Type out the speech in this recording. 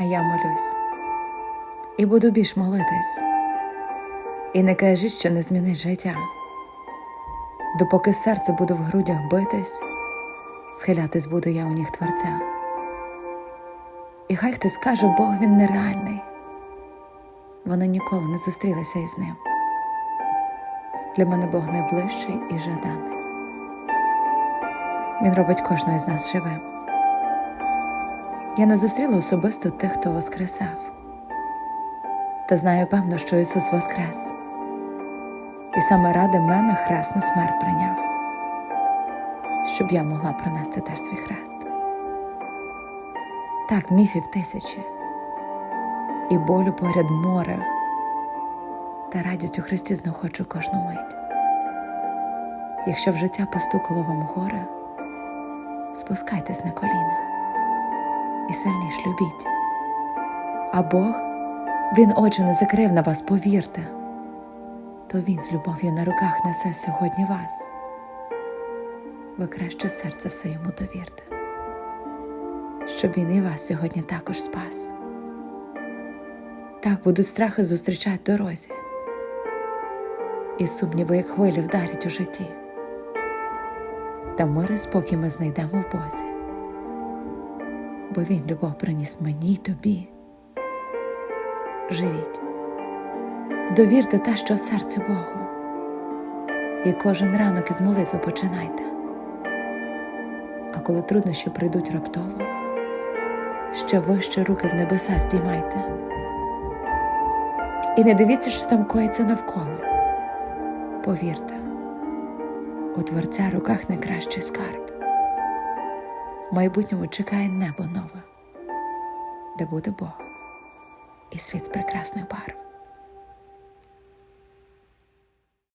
а я молюсь. І буду більш молитись. І не кажіть, що не змінить життя. Допоки серце буде в грудях битись, схилятись буду я у ніг творця. І хай хтось каже, Бог він нереальний. Вони ніколи не зустрілися із ним. Для мене Бог найближчий і жаданий. Він робить кожного з нас живим. Я не зустріла особисто тих, хто воскресав. Та знаю певно, що Ісус воскрес, і саме ради мене хресну смерть прийняв, щоб я могла принести теж свій хрест. Так, міфів тисячі, і болю поряд море, та радість у Христі знаходжу кожну мить. Якщо в життя постукало вам горе, спускайтесь на коліна і сильніш любіть. А Бог, Він очі не закрив на вас, повірте, то Він з любов'ю на руках несе сьогодні вас. Ви краще серце все йому довірте, щоб він і вас сьогодні також спас. Так будуть страхи зустрічати дорозі, і сумніви, як хвилі вдарять у житті. Та мир і спокій ми знайдемо в Бозі бо він любов приніс мені й тобі. Живіть, довірте те, що в Богу, і кожен ранок із молитви починайте. А коли труднощі прийдуть раптово, ще вище руки в небеса здіймайте. І не дивіться, що там коїться навколо. Повірте, у Творця руках найкращий скарб. В майбутньому чекає небо нове, де буде Бог і світ з прекрасних барв.